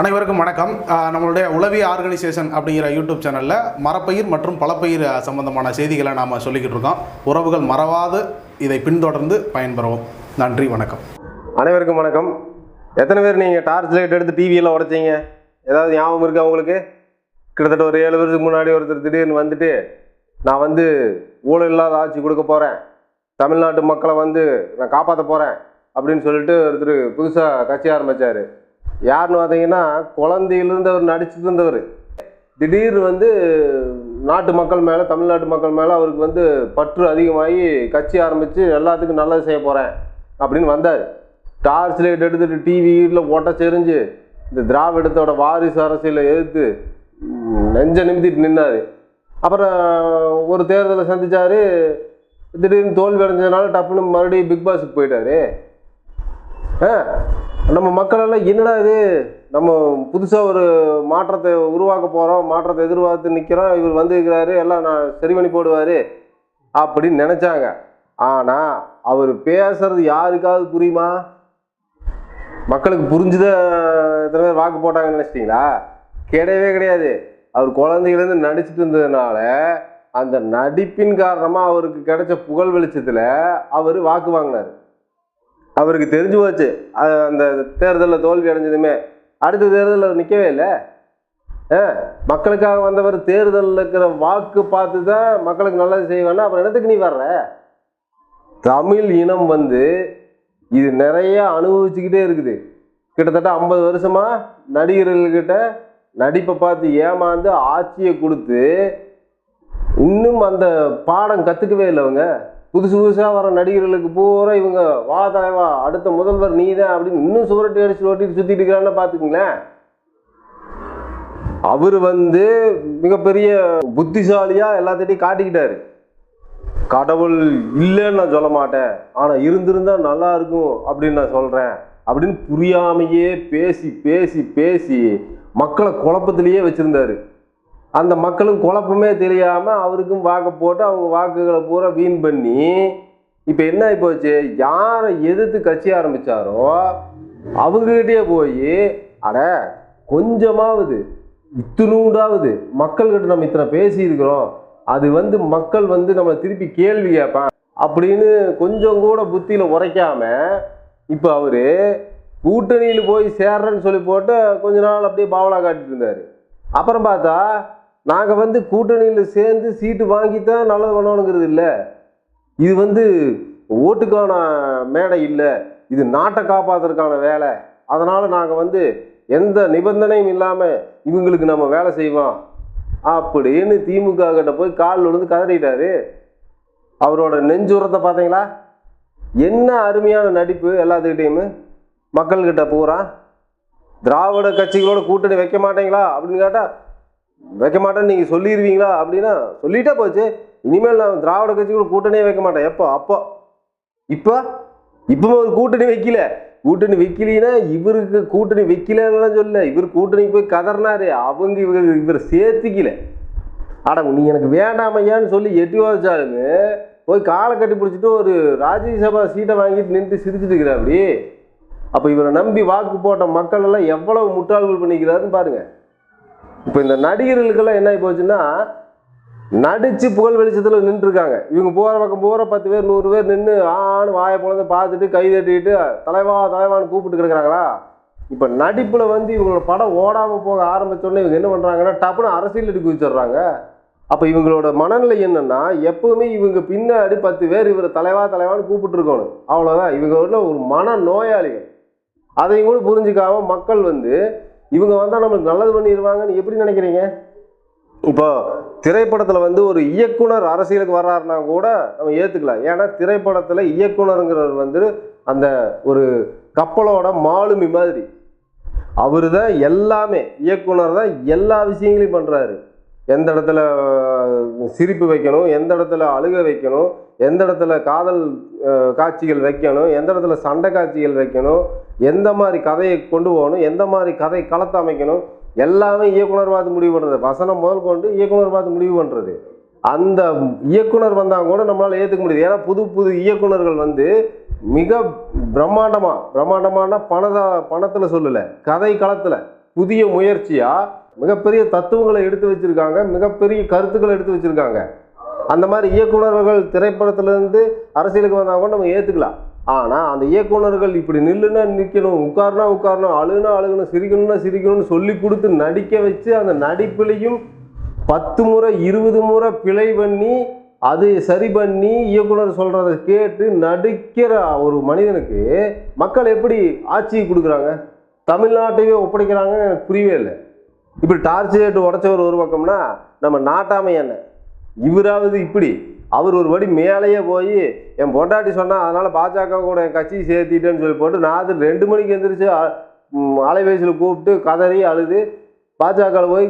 அனைவருக்கும் வணக்கம். நம்மளுடைய உளவி ஆர்கனைசேஷன் அப்படிங்கிற யூடியூப் சேனலில் மரப்பயிர் மற்றும் பலப்பயிர் சம்பந்தமான செய்திகளை நாம் சொல்லிக்கிட்டு இருக்கோம். உறவுகள் மறவாது இதை பின்தொடர்ந்து பயன்பெறவும். நன்றி வணக்கம். அனைவருக்கும் வணக்கம். எத்தனை பேர் நீங்கள் டார்ச் லைட் எடுத்து டிவியெல்லாம் உடைச்சீங்க? ஏதாவது ஞாபகம் இருக்கா உங்களுக்கு? கிட்டத்தட்ட ஒரு ஏழு வருஷத்துக்கு முன்னாடி ஒருத்தர் திடீர்னு வந்துட்டு நான் வந்து ஊழல் இல்லாத ஆட்சி கொடுக்க போகிறேன் தமிழ்நாட்டு மக்களை வந்து நான் காப்பாற்ற போகிறேன் அப்படின்னு சொல்லிட்டு ஒருத்தர் புதுசாக கட்சி ஆரம்பித்தார் யாருன்னு பார்த்தீங்கன்னா குழந்தையிலிருந்து அவர் நடிச்சுட்டு இருந்தவர் திடீர்னு வந்து நாட்டு மக்கள் மேலே தமிழ்நாட்டு மக்கள் மேலே அவருக்கு வந்து பற்று அதிகமாகி கட்சி ஆரம்பித்து எல்லாத்துக்கும் நல்லது செய்ய போகிறேன் அப்படின்னு வந்தார். டார்ச் லைட் எடுத்துட்டு டிவியில் ஓட்ட செறிஞ்சு இந்த திராவிடத்தோட வாரிசு அரசியலை எதிர்த்து நெஞ்ச நிமித்திட்டு நின்னார். அப்புறம் ஒரு தேர்தலை சந்தித்தார் திடீர்னு தோல்வி அடைஞ்சதுனால டப்புன்னு மறுபடியும் பிக் பாஸுக்கு போயிட்டாரு. நம்ம மக்களெல்லாம் என்னடா இது? நம்ம புதுசாக ஒரு மாற்றத்தை உருவாக்க போகிறோம் மாற்றத்தை எதிர்பார்த்து நிற்கிறோம் இவர் வந்திருக்கிறாரு எல்லாம் நான் சரி பண்ணி போடுவார் அப்படின்னு நினச்சாங்க. ஆனால் அவர் பேசுறது யாருக்காவது புரியுமா? மக்களுக்கு புரிஞ்சுத எத்தனை பேர் வாக்கு போட்டாங்கன்னு நினச்சிட்டிங்களா? கிடையவே கிடையாது. அவர் குழந்தையிலேருந்து நடிச்சிட்டு இருந்ததுனால அந்த நடிப்பின் காரணமாக அவருக்கு கிடைச்ச புகழ் வெளிச்சத்தில் அவர் வாக்கு வாங்கினார். அவருக்கு தெரிஞ்சு போச்சு. அது அந்த தேர்தலில் தோல்வி அடைஞ்சதுமே. அடுத்த தேர்தலில் அவர் நிற்கவே இல்லை. ஆ மக்களுக்காக வந்தவர் தேர்தலில் இருக்கிற வாக்கு பார்த்து தான் மக்களுக்கு நல்லது செய்வேன்னா அப்புறம் என்னத்துக்கு நீ வர்ற? தமிழ் இனம் வந்து இது நிறைய அனுபவிச்சுக்கிட்டே இருக்குது. கிட்டத்தட்ட ஐம்பது வருஷமா நடிகர்கள்கிட்ட நடிப்பை பார்த்து ஏமாந்து ஆட்சியை கொடுத்து இன்னும் அந்த பாடம் கற்றுக்கவே இல்லை அவங்க. புதுசு புதுசாக வர நடிகர்களுக்கு பூரா இவங்க வா தலைவா அடுத்த முதல்வர் நீ தான் அப்படின்னு இன்னும் சுவரட்டி அடிச்சு ஓட்டிட்டு சுற்றிட்டு இருக்கிறான்னு பார்த்துக்குங்களேன் அவர் வந்து மிகப்பெரிய புத்திசாலியாக எல்லாத்திட்டையும் காட்டிக்கிட்டாரு. கடவுள் இல்லைன்னு நான் சொல்ல மாட்டேன். ஆனால் இருந்திருந்தா நல்லா இருக்கும் அப்படின்னு நான் சொல்கிறேன் அப்படின்னு புரியாமையே பேசி பேசி பேசி மக்களை குழப்பத்திலேயே வச்சுருந்தாரு. அந்த மக்களும் குழப்பமே தெரியாமல் அவருக்கும் வாக்கு போட்டு அவங்க வாக்குகளை பூரா வீண் பண்ணி இப்போ என்ன ஆகிப்போச்சு யாரை எதிர்த்து கட்சி ஆரம்பித்தாரோ அவங்ககிட்டயே போய் அட கொஞ்சமாவது இத்தினூண்டாவது மக்கள்கிட்ட நம்ம இத்தனை பேசியிருக்கிறோம். அது வந்து மக்கள் வந்து நம்ம திருப்பி கேள்வி கேட்பான் அப்படின்னு கொஞ்சம் கூட புத்தியில் உரைக்காம இப்போ அவர் கூட்டணியில் போய் சேர்றேன்னு சொல்லி போட்டு கொஞ்ச நாள் அப்படியே பாவலா காட்டிட்டு இருந்தார். அப்புறம் பார்த்தா நாங்கள் வந்து கூட்டணியில் சேர்ந்து சீட்டு வாங்கி தான் நல்லது பண்ணணுங்கிறது இல்லை. இது வந்து ஓட்டுக்கான மேடை இல்லை. இது நாட்டை காப்பாற்றுறதுக்கான வேலை. அதனால் நாங்கள் வந்து எந்த நிபந்தனையும் இல்லாமல் இவங்களுக்கு நம்ம வேலை செய்வோம். அப்படின்னு திமுக கிட்ட போய் கால் விழுந்து கதறிட்டாரு. அவரோட நெஞ்சுரத்தை பார்த்தீங்களா? என்ன அருமையான நடிப்பு எல்லாத்துக்கிட்டேயுமே. மக்கள்கிட்ட பூரா திராவிட கட்சிகளோட கூட்டணி வைக்க மாட்டீங்களா? அப்படின்னு கேட்டால் வைக்க மாட்டேன்னு நீங்கள் சொல்லிடுவீங்களா அப்படின்னா சொல்லிட்டே போச்சு. இனிமேல் நான் திராவிட கட்சி கூட கூட்டணியே வைக்க மாட்டேன். எப்போ? அப்போ. இப்போ? இப்போ ஒரு கூட்டணி வைக்கல. கூட்டணி வைக்கலினா இவருக்கு கூட்டணி வைக்கலன்னு சொல்ல இவர் கூட்டணி போய் கதறினாரு. அவங்க இவர் இவர் சேர்த்துக்கல. ஆடா நீ எனக்கு வேண்டாமையான்னு சொல்லி எட்டி வச்சாலுமே போய் காலை கட்டி பிடிச்சிட்டு ஒரு ராஜ்யசபா சீட்டை வாங்கிட்டு நின்று சிரிச்சிட்டு இருக்கிறாப்படி அப்போ இவரை நம்பி வாக்கு போட்ட மக்கள் எல்லாம் எவ்வளவு முட்டாள்கள் பண்ணிக்கிறாருன்னு பாருங்க. இப்போ இந்த நடிகர்களுக்கெல்லாம் என்ன ஆகி போச்சுன்னா நடித்து புகழ் வெளிச்சத்தில் நின்றுருக்காங்க. இவங்க போகிற பக்கம் போகிற பத்து பேர் நூறு பேர் நின்று ஆண் வாயை பொழந்து பார்த்துட்டு கை தட்டிட்டு தலைவா தலைவான்னு கூப்பிட்டு கிடக்குறாங்களா இப்போ நடிப்பில் வந்து இவங்களோட படம் ஓடாமல் போக ஆரம்பித்தோடனே இவங்க என்ன பண்ணுறாங்கன்னா டப்புன்னு அரசியல் எடுக்க வச்சிடுறாங்க. அப்போ இவங்களோட மனநிலை என்னென்னா எப்போவுமே இவங்க பின்னாடி பத்து பேர் இவரை தலைவா தலைவான்னு கூப்பிட்டுருக்கணும் அவ்வளோதான் இவங்க உள்ள ஒரு மன நோயாளிகள் அதையும் கூட புரிஞ்சுக்காம மக்கள் வந்து இவங்க வந்தால் நம்மளுக்கு நல்லது பண்ணிடுவாங்கன்னு எப்படி நினைக்கிறீங்க? இப்போ திரைப்படத்தில் வந்து ஒரு இயக்குனர் அரசியலுக்கு வர்றாருன்னா கூட நம்ம ஏற்றுக்கலாம் ஏன்னா திரைப்படத்தில் இயக்குனருங்கிறவர் வந்து அந்த ஒரு கப்பலோட மாலுமி மாதிரி. அவர் தான் எல்லாமே. இயக்குனர் தான் எல்லா விஷயங்களையும் பண்ணுறாரு எந்த இடத்துல சிரிப்பு வைக்கணும் எந்த இடத்துல அழுக வைக்கணும் எந்த இடத்துல காதல் காட்சிகள் வைக்கணும் எந்த இடத்துல சண்டை காட்சிகள் வைக்கணும் எந்த மாதிரி கதையை கொண்டு போகணும் எந்த மாதிரி கதை களத்தை அமைக்கணும் எல்லாமே இயக்குனர் பார்த்து முடிவு பண்ணுறது வசனம் முதல் கொண்டு இயக்குனர் பார்த்து முடிவு பண்ணுறது அந்த இயக்குனர் வந்தால் கூட நம்மளால் ஏற்றுக்க முடியுது. ஏன்னா புது புது இயக்குனர்கள் வந்து மிக பிரம்மாண்டமாக பிரம்மாண்டமான பணத பணத்தில் சொல்லலை கதை களத்தில் புதிய முயற்சியாக மிகப்பெரிய தத்துவங்களை எடுத்து வச்சுருக்காங்க மிகப்பெரிய கருத்துக்களை எடுத்து வச்சுருக்காங்க. அந்த மாதிரி இயக்குனர்கள் திரைப்படத்திலேருந்து அரசியலுக்கு வந்தால் கூட நம்ம ஏற்றுக்கலாம் ஆனால் அந்த இயக்குனர்கள் இப்படி நில்லுன்னா நிற்கணும் உட்காருனா உட்காரணும் அழுகுனா அழுகணும் சிரிக்கணும்னா சிரிக்கணும்னு சொல்லி கொடுத்து நடிக்க வச்சு அந்த நடிப்புலையும் பத்து முறை இருபது முறை பிழை பண்ணி அது சரி பண்ணி இயக்குனர் சொல்கிறத கேட்டு நடிக்கிற ஒரு மனிதனுக்கு மக்கள் எப்படி ஆட்சி கொடுக்குறாங்க? தமிழ்நாட்டையே ஒப்படைக்கிறாங்கன்னு எனக்கு புரியவே இல்லை. இப்படி டார்ச் லைட் உடச்சவர் ஒரு பக்கம்னா நம்ம நாட்டாமை என்ன? இவராவது இப்படி. அவர் ஒரு படி மேலேயே போய் என் பொண்டாட்டி சொன்னால் அதனால் பாஜக கூட என் கட்சி சேர்த்திட்டேன்னு சொல்லி போட்டு நான் அது ரெண்டு மணிக்கு எந்திரிச்சு அ- அலைபேசியில் கூப்பிட்டு கதறி அழுது பாஜகவில் போய்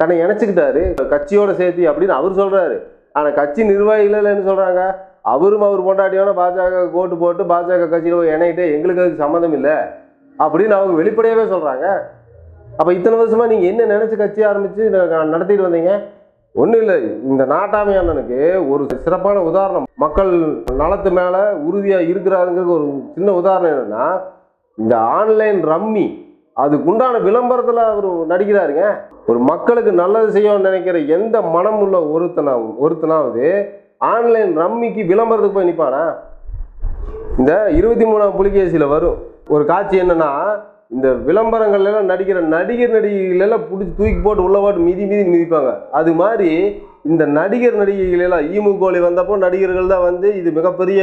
தன்னை இணைச்சிக்கிட்டாரு. கட்சியோட சேர்த்தி அப்படின்னு அவர் சொல்கிறாரு ஆனால் கட்சி நிர்வாகிகள் என்ன சொல்கிறாங்க அவரும் அவர் பொண்டாட்டியோட பாஜக கோட்டு போட்டு பாஜக கட்சியில் போய் இணையிட்டு எங்களுக்கு அதுக்கு சம்மந்தம் இல்லை. அப்படின்னு அவங்க வெளிப்படையாகவே சொல்கிறாங்க அப்போ இத்தனை வருஷமாக நீங்கள் என்ன நினச்சி கட்சி ஆரம்பித்து நடத்திட்டு வந்தீங்க? ஒன்றும் இல்லை. இந்த நாட்டாமை அண்ணனுக்கு ஒரு சிறப்பான உதாரணம். மக்கள் நலத்து மேலே உறுதியாக இருக்கிறாருங்கிறது ஒரு சின்ன உதாரணம் என்னென்னா இந்த ஆன்லைன் ரம்மி அதுக்குண்டான விளம்பரத்தில் அவர் நடிக்கிறாருங்க. ஒரு மக்களுக்கு நல்லது செய்யணும்னு நினைக்கிற எந்த மனம் உள்ள ஒருத்தனா ஒருத்தனாவது ஆன்லைன் ரம்மிக்கு விளம்பரத்துக்கு போய் நிற்பானா இந்த இருபத்தி மூணாம் புலிகேசியில் வரும். ஒரு காட்சி என்னென்னா இந்த விளம்பரங்கள்லாம் நடிக்கிற நடிகர் நடிகைகளெல்லாம் பிடிச்சி தூக்கி போட்டு உள்ள போட்டு மிதி மிதி மிதிப்பாங்க. அது மாதிரி இந்த நடிகர் நடிகைகளெல்லாம் ஈமு கோழி வந்தப்போ நடிகர்கள் தான் வந்து இது மிகப்பெரிய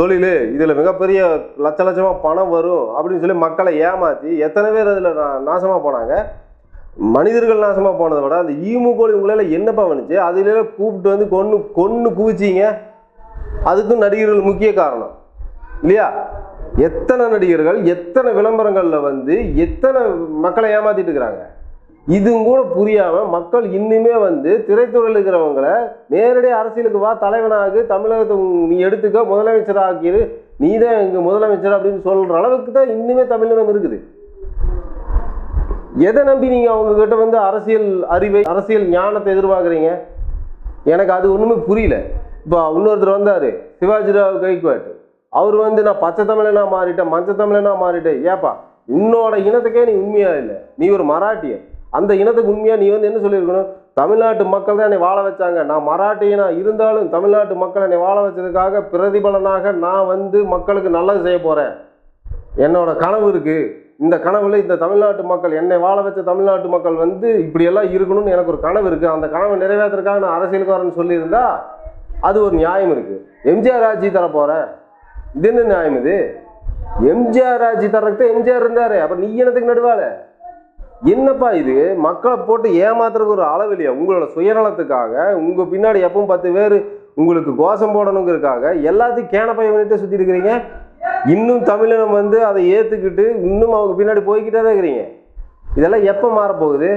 தொழில் இதில் மிகப்பெரிய லட்ச லட்சமாக பணம் வரும் அப்படின்னு சொல்லி மக்களை ஏமாற்றி எத்தனை பேர் அதில் நாசமாக போனாங்க? மனிதர்கள் நாசமாக போனதை விட அந்த ஈமு கோழி உங்களால் என்னப்பா வந்துச்சு அதுல கூப்பிட்டு வந்து கொன்று கொன்று குவிச்சிங்க. அதுக்கும் நடிகர்கள் முக்கிய காரணம். இல்லையா? எத்தனை நடிகர்கள் எத்தனை விளம்பரங்களில் வந்து எத்தனை மக்களை ஏமாத்திட்டு இருக்கிறாங்க? இதுவும் கூட புரியாமல் மக்கள் இன்னுமே வந்து திரைத்துறையில் இருக்கிறவங்கள நேரடியாக அரசியலுக்கு வா தலைவனாகு தமிழகத்தை நீ எடுத்துக்க முதலமைச்சர் ஆக்கிரு நீ தான் இங்க முதலமைச்சர் அப்படின்னு சொல்கிற அளவுக்கு தான் இன்னுமே தமிழகம் இருக்குது. எதை நம்பி நீங்கள் அவங்கக்கிட்ட வந்து அரசியல் அறிவை அரசியல் ஞானத்தை எதிர்பார்க்குறீங்க? எனக்கு அது ஒன்றுமே புரியல. இப்போ இன்னொருத்தர் வந்தார் சிவாஜிராவ் கைக்வாட் அவர் வந்து நான் பச்சை தமிழனா மாறிட்டேன் மஞ்ச தமிழனா மாறிட்டேன். ஏப்பா உன்னோட இனத்துக்கே நீ உண்மையா இல்லை? நீ ஒரு மராட்டிய அந்த இனத்துக்கு உண்மையா நீ வந்து என்ன சொல்லியிருக்கணும்? தமிழ்நாட்டு மக்கள் தான் என்னை வாழ வச்சாங்க. நான் மராட்டியனா இருந்தாலும் தமிழ்நாட்டு மக்கள் என்னை வாழ வச்சதுக்காக பிரதிபலனாக நான் வந்து மக்களுக்கு நல்லது செய்ய போறேன். என்னோட கனவு இருக்கு. இந்த கனவுல இந்த தமிழ்நாட்டு மக்கள் என்னை வாழ வச்ச தமிழ்நாட்டு மக்கள் வந்து இப்படியெல்லாம் இருக்கணும்னு எனக்கு ஒரு கனவு இருக்கு. அந்த கனவை நிறைவேற்றுறதுக்காக நான் அரசியலுக்கு வரேன்னு சொல்லியிருந்தா அது ஒரு நியாயம் இருக்கு. எம்ஜிஆர் ஆட்சி தர போறேன் இது என்ன நியாயம் இது? எம்ஜிஆர் ஆட்சி தரக்கு எம்ஜிஆர் இருந்தாரு. அப்புறம் நீ இனத்துக்கு நடுவால என்னப்பா இது? மக்களை போட்டு ஏமாத்துறதுக்கு ஒரு அளவு இல்லையா உங்களோட சுயநலத்துக்காக உங்க பின்னாடி எப்பவும் பத்து பேர் உங்களுக்கு கோஷம் போடணுங்கிறதுக்காக எல்லாத்தையும் கேனப்பை பண்ணிட்டு சுத்தி இருக்கிறீங்க. இன்னும் தமிழினம் வந்து அதை ஏத்துக்கிட்டு இன்னும் அவங்க பின்னாடி போய்கிட்டே தான் இருக்கிறீங்க. இதெல்லாம் எப்போ மாறப்போகுது?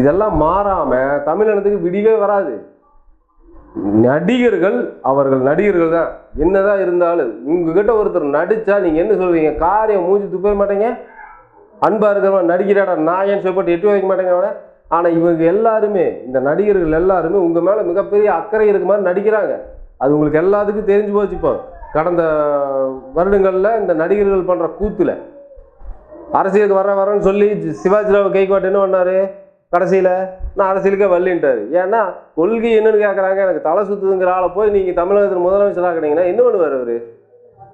இதெல்லாம் மாறாம தமிழினத்துக்கு விடிவே வராது. நடிகர்கள் அவர்கள் நடிகர்கள் தான். என்னதான் இருந்தாலும் உங்ககிட்ட ஒருத்தர் நடிச்சா நீங்க என்ன சொல்வீங்க? காரியம் மூஞ்சி துப்ப மாட்டீங்க. அன்பா இருக்கிறவன் நடிக்கிறாடா நாயன்னு சொல்லப்பட்டு எட்டு வைக்க மாட்டேங்க அவனை. ஆனா இவங்க எல்லாருமே இந்த நடிகர்கள் எல்லாருமே உங்க மேல மிகப்பெரிய அக்கறை இருக்க மாதிரி நடிக்கிறாங்க. அது உங்களுக்கு எல்லாத்துக்கும் தெரிஞ்சு போச்சு இப்போ. கடந்த வருடங்கள்ல இந்த நடிகர்கள் பண்ற கூத்துல. அரசியலுக்கு வர வரேன்னு சொல்லி சிவாஜிராவ் கைக்வாட் என்ன பண்ணாரு? கடைசியில் நான் அரசியலுக்கே வரலின்ட்டாரு. ஏன்னா கொள்கை என்னன்னு கேட்குறாங்க எனக்கு தலை சுத்துதுங்கிற ஆளை போய் நீங்கள் தமிழகத்தில் முதலமைச்சராக்குனீங்கன்னா என்ன பண்ணுவார் அவர்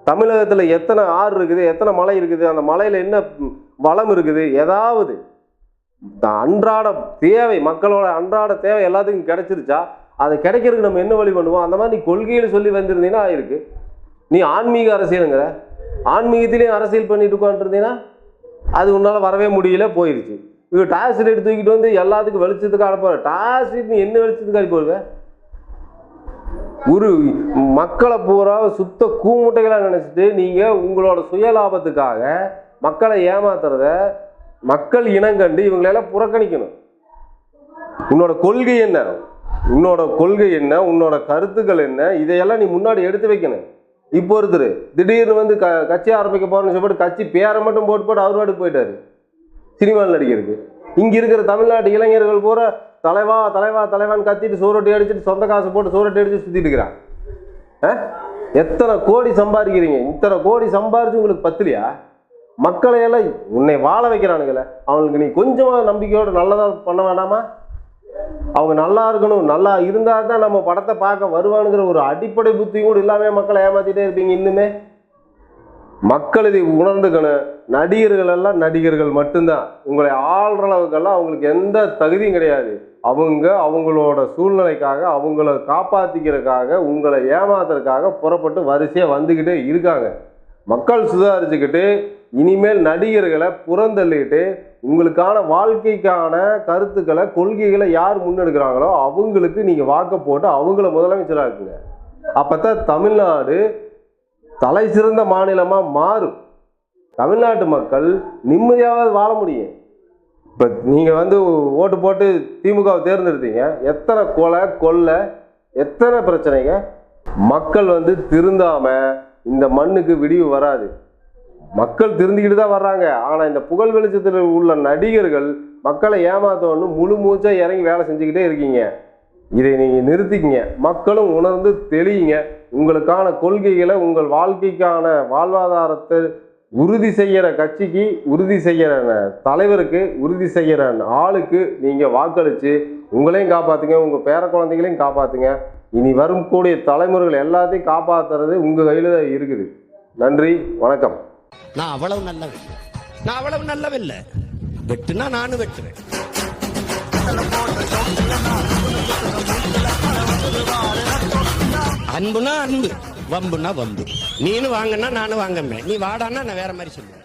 தமிழகத்தில் எத்தனை ஆறு இருக்குது எத்தனை மலை இருக்குது அந்த மலையில் என்ன வளம் இருக்குது ஏதாவது அன்றாட தேவை மக்களோட அன்றாட தேவை எல்லாத்துக்கும் கிடைச்சிருச்சா? அது கிடைக்கிறதுக்கு நம்ம என்ன வழி பண்ணுவோம்? அந்த மாதிரி நீ கொள்கையில் சொல்லி வந்திருந்தீங்கன்னா ஆயிருக்கு. நீ ஆன்மீக அரசியலுங்கிற. ஆன்மீகத்திலையும் அரசியல் பண்ணிட்டு உட்காந்துருந்தீங்கன்னா அது உன்னால் வரவே முடியல போயிருச்சு. இவங்க டாஸ் ரேட் தூக்கிட்டு வந்து எல்லாத்துக்கும் வெளிச்சத்துக்கு அனுப்புற. டாஸ் ரேட் நீ என்ன வெளிச்சத்துக்கு அனுப்பிடுவ ஒரு மக்களை பூரா சுத்த கூமுட்டைகளாக நினச்சிட்டு நீங்கள் உங்களோட சுயலாபத்துக்காக மக்களை ஏமாத்துறத மக்கள் இனங்கண்டு இவங்களெல்லாம் புறக்கணிக்கணும். உன்னோட கொள்கை என்ன? உன்னோட கொள்கை என்ன? உன்னோட கருத்துக்கள் என்ன? இதையெல்லாம் நீ முன்னாடி எடுத்து வைக்கணும். இப்போ ஒருத்தர் திடீர்னு வந்து க கட்சி ஆரம்பிக்க போகிறேன்னு சொல்லிட்டு கட்சி பேரை மட்டும் போட்டு போட்டு அவர் போயிட்டாரு. சினிமாவில் நடிக்கிறதுக்கு. இங்கே இருக்கிற தமிழ்நாட்டு இளைஞர்கள் பூரா தலைவா தலைவா தலைவான்னு கத்திட்டு சோரொட்டி அடிச்சுட்டு சொந்த காசு போட்டு சோரொட்டி அடிச்சு சுற்றிட்டு இருக்கிறான். ஆ? எத்தனை கோடி சம்பாதிக்கிறீங்க? இத்தனை கோடி சம்பாரிச்சு உங்களுக்கு பத்தலையா? மக்களை எல்லாம் உன்னை வாழ வைக்கிறானுங்களே. அவங்களுக்கு நீ கொஞ்சமாக நம்பிக்கையோடு நல்லதாக பண்ண வேணாமா? அவங்க நல்லா இருக்கணும் நல்லா இருந்தால் தான் நம்ம படத்தை பார்க்க வருவானுங்கிற ஒரு அடிப்படை புத்தியும் கூட இல்லாமல் மக்களை ஏமாத்திட்டே இருப்பீங்க இன்னுமே. மக்கள் இதை உணர்ந்துக்கணும். நடிகர்கள் எல்லாம் நடிகர்கள் மட்டும்தான். உங்களை ஆள்ற அளவுக்கெல்லாம் அவங்களுக்கு எந்த தகுதியும் கிடையாது. அவங்க அவங்களோட சூழ்நிலைக்காக அவங்கள காப்பாற்றிக்கிறதுக்காக உங்களை ஏமாத்துறதுக்காக புறப்பட்டு வரிசையாக வந்துக்கிட்டே இருக்காங்க. மக்கள் சுதாரிச்சுக்கிட்டு இனிமேல் நடிகர்களை புறந்தள்ளிட்டு உங்களுக்கான வாழ்க்கைக்கான கருத்துக்களை கொள்கைகளை யார் முன்னெடுக்கிறாங்களோ அவங்களுக்கு நீங்கள் வாக்க போட்டு அவங்கள முதலமைச்சராக இருக்குங்க அப்போ தான் தமிழ்நாடு தலை சிறந்த மாநிலமாக மாறும். தமிழ்நாட்டு மக்கள் நிம்மதியாவது வாழ முடியும். இப்போ நீங்கள் வந்து ஓட்டு போட்டு திமுகவை தேர்ந்தெடுத்தீங்க. எத்தனை கொலை கொள்ளை எத்தனை பிரச்சனைங்க? மக்கள் வந்து திருந்தாமல் இந்த மண்ணுக்கு விடிவு வராது. மக்கள் திருந்திக்கிட்டு தான் வர்றாங்க. ஆனால் இந்த புகழ் வெளிச்சத்தில் உள்ள நடிகர்கள் மக்களை ஏமாத்தோன்னு முழு மூச்சாக இறங்கி வேலை செஞ்சுக்கிட்டே இருக்கீங்க. இதை நீங்கள் நிறுத்திக்கிங்க. மக்களும் உணர்ந்து தெளியுங்க. உங்களுக்கான கொள்கைகளை உங்கள் வாழ்க்கைக்கான வாழ்வாதாரத்தை உறுதி செய்கிற கட்சிக்கு உறுதி செய்கிற தலைவருக்கு உறுதி செய்கிற ஆளுக்கு நீங்கள் வாக்களித்து உங்களையும் காப்பாற்றுங்க உங்கள் பேர குழந்தைகளையும் காப்பாற்றுங்க இனி வரும் கூடிய தலைமுறைகள் எல்லாத்தையும் காப்பாற்றுறது உங்கள் கையில் தான் இருக்குது. நன்றி வணக்கம். நான் அவ்வளவு நல்லவன் நான் அவ்வளவு நல்லவில்லை வெட்டுனா நானும் வெட்டுவேன். அன்புனா அன்பு வம்புனா வம்பு. நீனு வாங்கன்னா நானும் வாங்கம்பேன் நீ வாடான்னா நான் வேற மாதிரி சொல்லுவேன்.